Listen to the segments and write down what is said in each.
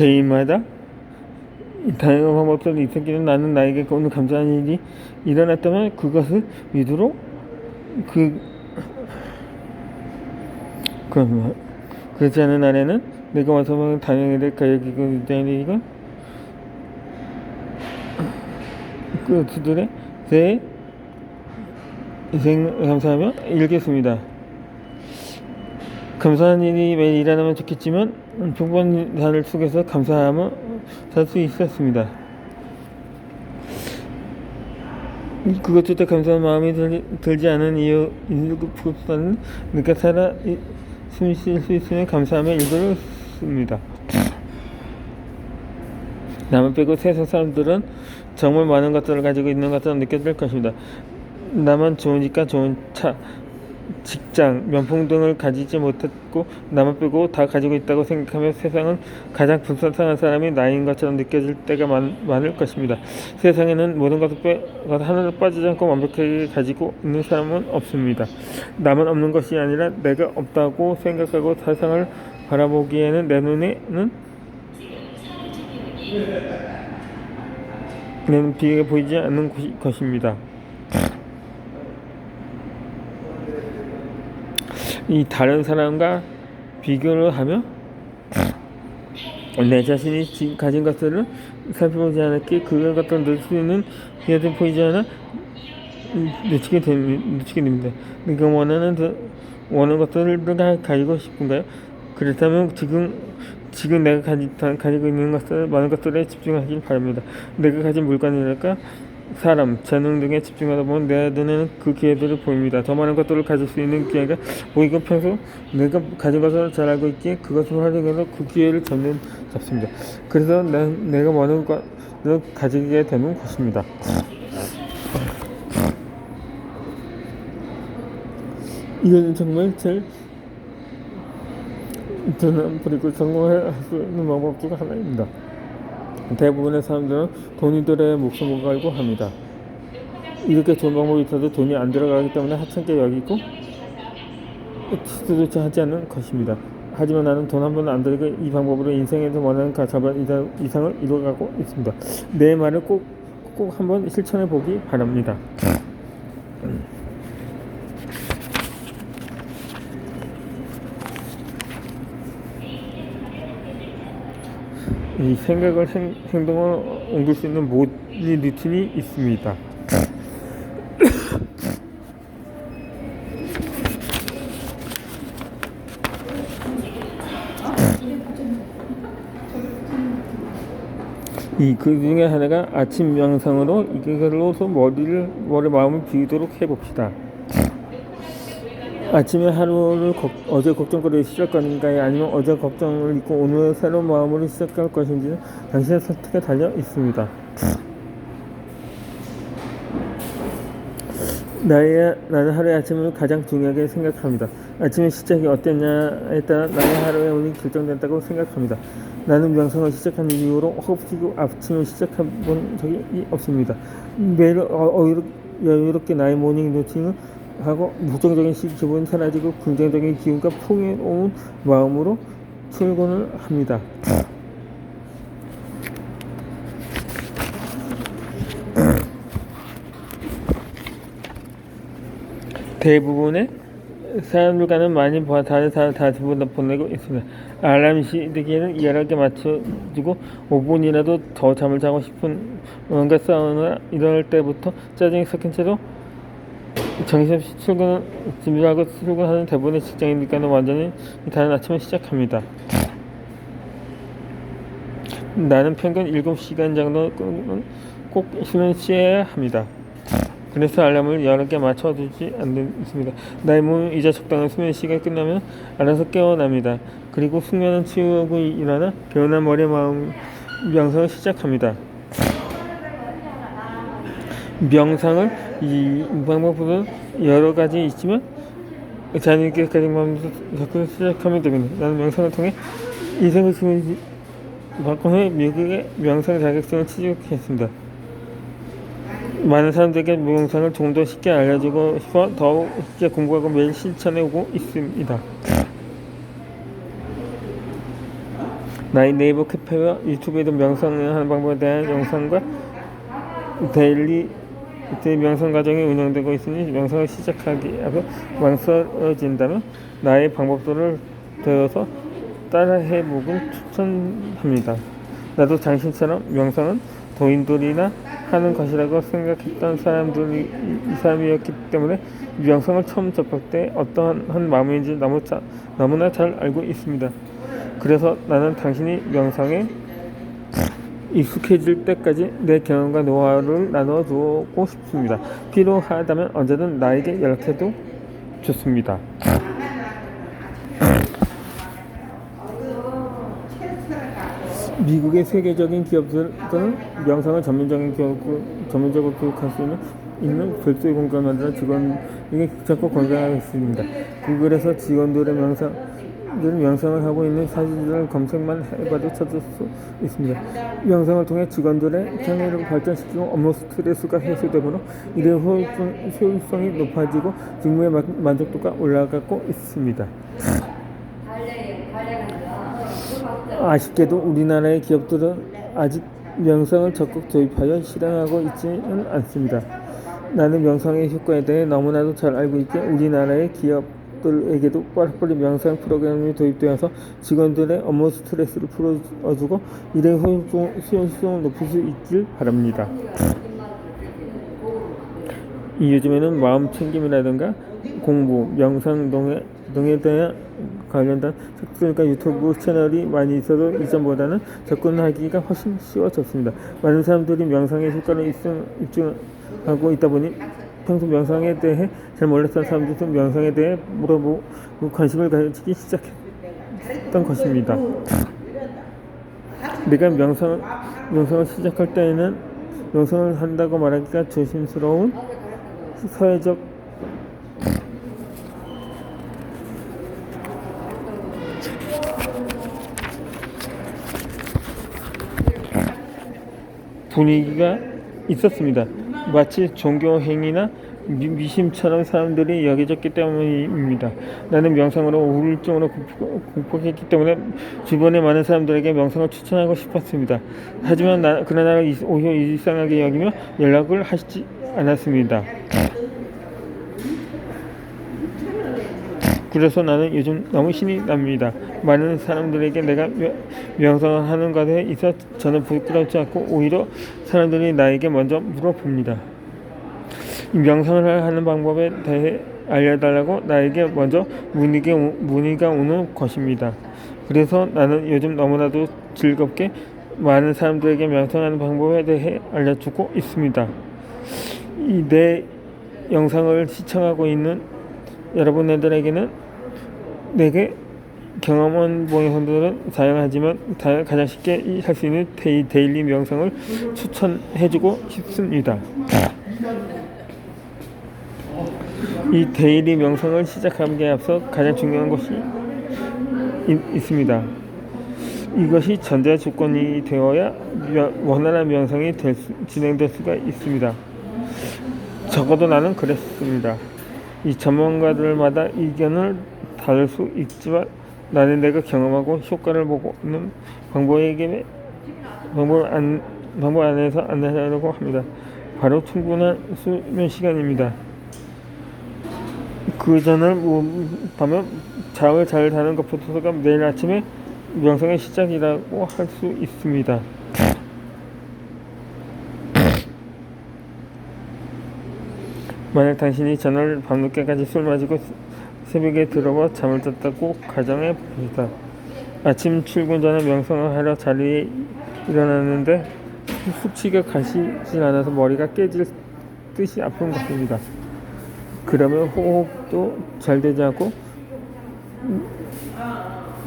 개인마다 다양한 방법들이 있었기는 나는 나에게 오늘 감사한 일이 일어났다면 그것을 믿으로 그 그러면 그렇지 않은 날에는 내가 와서 보는 당연히 될까 여기고 이건 그 그들의 새 인생 감사하며 읽겠습니다. 감사한 일이 일어나면 좋겠지만 평범한 단을 속에서 감사하며 살수 있었습니다. 그것조차 감사한 마음이 들, 들지 않은 이유 일급보다는 내가 살아 숨 쉴 수 있으면 감사하며 읽었습니다. 나만 빼고 세상 사람들은 정말 많은 것들을 가지고 있는 것처럼 느껴질 것입니다. 나만 좋으니까 좋은 차, 직장, 명품 등을 가지지 못했고 나만 빼고 다 가지고 있다고 생각하며 세상은 가장 불쌍한 사람이 나인 것처럼 느껴질 때가 많, 많을 것입니다. 세상에는 모든 것을 빼, 하나도 빠지지 않고 완벽하게 가지고 있는 사람은 없습니다. 나만 없는 것이 아니라 내가 없다고 생각하고 세상을 바라보기에는 내 눈에는 는 비가 보이지 않는 것입니다. 이 다른 사람과 비교를 하며 내 자신이 지- 가진 것들을 살펴보지 않았기에 그런 것들을 넣을 수 있는 기회도 보이지 않아 음, 놓치게, 됩, 놓치게 됩니다. 내가 원하는 더, 원하는 것들을 가, 가지고 싶은가요? 그렇다면 지금 지금 내가 가지, 다- 가지 고 있는 것들 많은 것들에 집중하길 바랍니다. 내가 가진 물건이랄까 사람, 재능 등에 집중하다 보면 내 눈에는 그 기회들을 보입니다. 더 많은 것들을 가질 수 있는 기회가 보이고 평소 내가 가진 것을 잘 알고 있기에 그것을 활용해서 그 기회를 잡는 잡습니다. 그래서 내, 내가 원하는 것을 가지게 되는 것입니다. 이거는 정말 제일 저는 그리고 성공할 수 있는 방법 중 하나입니다. 대부분의 사람들은 돈이들의 목숨을 걸고 합니다. 이렇게 좋은 방법이 있어도 돈이 안 들어가기 때문에 하찮게 여기고 시도조차 하지 않는 것입니다. 하지만 나는 돈 한 번도 안 들고 이 방법으로 인생에서 원하는 가사반 이상- 이상을 이루어가고 있습니다. 내 말을 꼭, 꼭 한번 실천해 보기 바랍니다. 이 생각을 행, 행동을 옮길 수 있는 모든 루틴이 있습니다. 이그 중에 하나가 아침 명상으로 이걸로서 머리를 머리 마음을 비우도록 해봅시다. 아침에 하루를 걱- 어제 걱정거리를 시작하는가요? 아니면 어제 걱정을 잊고 오늘 새로운 마음으로 시작할 것인지는 당신의 선택에 달려 있습니다. 나의 나는 하루의 아침을 가장 중요하게 생각합니다. 아침의 시작이 어땠냐에 따라 나의 하루의 운이 결정된다고 생각합니다. 나는 명상을 시작한 이후로 허겁지겁 아침을 시작해 본 적이 없습니다. 매일 어, 여유롭게 나의 모닝 루틴을 하고 부정적인 시- 기분이 사라지고 긍정적인 기운과 풍요로운 마음으로 출근을 합니다. 대부분의 사람들과는 많이 봐- 다른 사람 다 보다 보내고 있습니다. 알람 시대기에는 여러 개 맞춰주고 5분이라도 더 잠을 자고 싶은 뭔가 싸우나 이럴 때부터 짜증이 섞인 채로 정신없이 출근 준비하고 출근하는 대부분의 직장인들과는 완전히 다른 아침을 시작합니다. 나는 평균 7시간 정도는 꼭 수면 취해야 합니다. 그래서 알람을 여러 개 맞춰두지 않습니다. 나의 몸은 이제 적당한 수면 시간이 끝나면 알아서 깨어납니다. 그리고 숙면은 치우고 일어나 개운한 머리 마음 명상을 시작합니다. 명상을 이 방법으로 여러 가지 있지만 자연있게 마음으로 자꾸 시작하면 됩니다. 나는 명상을 통해 인생을 바꾼 후에 미국의 명상 자격증을 취득했습니다. 많은 사람들에게 명상을 좀 더 쉽게 알려주고 싶어 더욱 쉽게 공부하고 매일 실천해 오고 있습니다. 나의 네이버 카페와 유튜브에도 명상을 하는 방법에 대한 영상과 데일리 제 명상 과정이 운영되고 있으니 명상을 시작하기 앞에 망설여진다면 나의 방법들을 배워서 따라해보길 추천합니다. 나도 당신처럼 명상은 도인들이나 하는 것이라고 생각했던 사람들이 이 사람이었기 때문에 명상을 처음 접할 때 어떠한 한 마음인지 너무 자, 너무나 잘 알고 있습니다. 그래서 나는 당신이 명상에 익숙해질 때까지 내 경험과 노하우를 나눠주고 싶습니다. 필요하다면 언제든 나에게 연락해도 좋습니다. 미국의 세계적인 기업들은 명상을 전문적인 교육, 전문적으로 교육할 수 있는, 있는 별도의 공간을 만들어 직원에게 귀찮고 건강하게 있습니다. 구글에서 직원들의 명상, 들 명상을 하고 있는 사진을 검색만 해봐도 찾을 수 있습니다. 명상을 통해 직원들의 장애를 발전시키고 업무 스트레스가 해소되므로 일의 효율성, 효율성이 높아지고 직무의 만- 만족도가 올라가고 있습니다. 아쉽게도 우리나라의 기업들은 아직 명상을 적극 도입하여 실행하고 있지는 않습니다. 나는 명상의 효과에 대해 너무나도 잘 알고 있기에 우리나라의 기업 들에게도 빠르빠르 명상 프로그램이 도입되어서 직원들의 업무 스트레스를 풀어주고 일의 효율성, 수용성을 높일 수 있길 바랍니다. 이 요즘에는 마음 챙김이라든가 공부, 명상 등에, 등에 대한 관련된 책들과 유튜브 채널이 많이 있어도 이전보다는 접근하기가 훨씬 쉬워졌습니다. 많은 사람들이 명상의 효과를 입증, 입증하고 있다 보니 평소 명상에 대해 잘 몰랐던 사람들도 명상에 대해 물어보고 관심을 가지기 시작했던 것입니다. 내가 명상, 명상을 시작할 때에는 명상을 한다고 말하기가 조심스러운 사회적 분위기가 있었습니다. 마치 종교 행위나 미- 미심처럼 사람들이 여겨졌기 때문입니다. 나는 명상으로 우울증으로 극복- 극복했기 때문에 주변의 많은 사람들에게 명상을 추천하고 싶었습니다. 하지만 나, 그러나 이- 오히려 이상하게 여기며 연락을 하시지 않았습니다. 그래서 나는 요즘 너무 신이 납니다. 많은 사람들에게 내가 명- 명상을 하는 것에 있어 저는 부끄럽지 않고 오히려 사람들이 나에게 먼저 물어봅니다. 이 명상을 하는 방법에 대해 알려달라고 나에게 먼저 문의가, 오- 문의가 오는 것입니다. 그래서 나는 요즘 너무나도 즐겁게 많은 사람들에게 명상하는 방법에 대해 알려주고 있습니다. 이 내 영상을 시청하고 있는 여러분들에게는 내게 경험한 보행선들은 다양하지만 다- 가장 쉽게 할 수 있는 데이, 데일리 명상을 추천해주고 싶습니다. 이 데일리 명상을 시작하기에 앞서 가장 중요한 것이 있, 있습니다. 이것이 전제 조건이 되어야 명- 원활한 명상이 될 수- 진행될 수가 있습니다. 적어도 나는 그랬습니다. 이 전문가들마다 의견을 다를 수 있지만 나는 내가 경험하고 효과를 보고는 방법에게 방법 안 방법 안에서 안내하려고 합니다. 바로 충분한 수면 시간입니다. 그 전을 보면 잠을 잘 자는 것부터가 내일 아침에 명상의 시작이라고 할 수 있습니다. 만약 당신이 전날 밤늦게까지 술 마시고 새벽에 들어와 잠을 잤다고 가정해 봅시다. 아침 출근 전에 명상을 하려 자리에 일어났는데 숙취가 가시지 않아서 머리가 깨질 듯이 아픈 것입니다. 그러면 호흡도 잘 되지 않고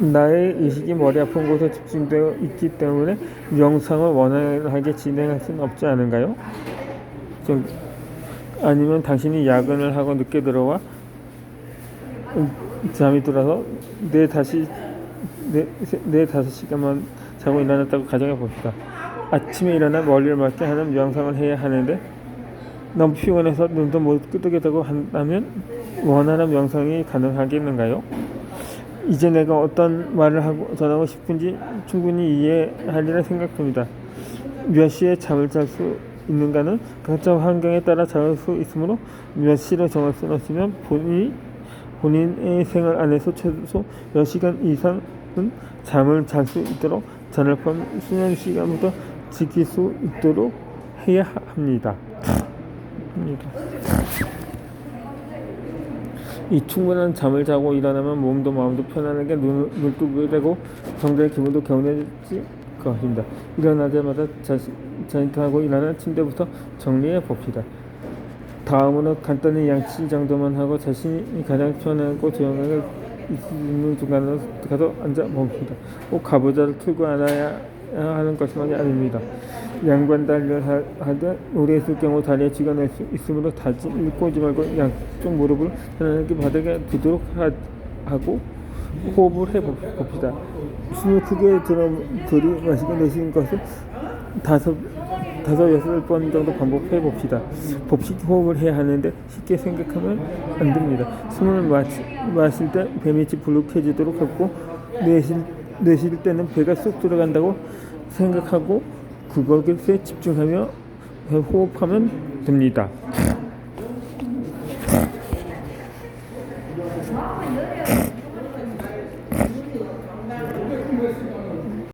나의 의식이 머리 아픈 곳에 집중되어 있기 때문에 명상을 원활하게 진행할 수는 없지 않은가요? 좀 아니면 당신이 야근을 하고 늦게 들어와 음, 잠이 들어서 내 다시 네, 네 다섯 시간만 자고 일어났다고 가정해 봅시다. 아침에 일어나 머리를 맑게 하는 명상을 해야 하는데 너무 피곤해서 눈도 못 되고 한다면 원활한 명상이 가능하겠는가요? 이제 내가 어떤 말을 하고 전하고 싶은지 충분히 이해하리라 생각됩니다. 몇 시에 잠을 잘 수 있는가는 각자 환경에 따라 잘수 있으므로 몇 시를 정할 수는 없으면 본인이 본인의 생활 안에서 최소 몇 시간 이상은 잠을 잘 수 있도록 저녁밤 수면 시간부터 지킬 수 있도록 해야 합니다. 이 충분한 잠을 자고 일어나면 몸도 마음도 편안하게 눈 뜨게 되고 정도의 기분도 개운해질 것입니다. 일어나자마자 자신, 자인하고 일어나 침대부터 정리해 봅시다. 다음으로 간단히 양치 정도만 하고 자신이 가장 편하고 조용하게 있는 중간으로 가서 앉아 봅시다. 꼭 가부좌를 틀고 앉아야 하는 것만이 아닙니다. 양반 달려 하- 하되 오래 있을 경우 다리에 쥐가 날 수 있으므로 다지 꼬지 말고 양쪽 무릎을 편안하게 바닥에 두도록 하, 하고 호흡을 해 봅- 봅시다. 숨을 크게 들이마시고 내쉬는 것을 다섯 다섯 여섯 번 정도 반복해 봅시다. 복식 호흡을 해야 하는데 쉽게 생각하면 안 됩니다. 숨을 마시, 마실 때 배밑이 불룩해지도록 하고 내쉴 내쉴 때는 배가 쏙 들어간다고 생각하고 그것에 집중하며 호흡하면 됩니다.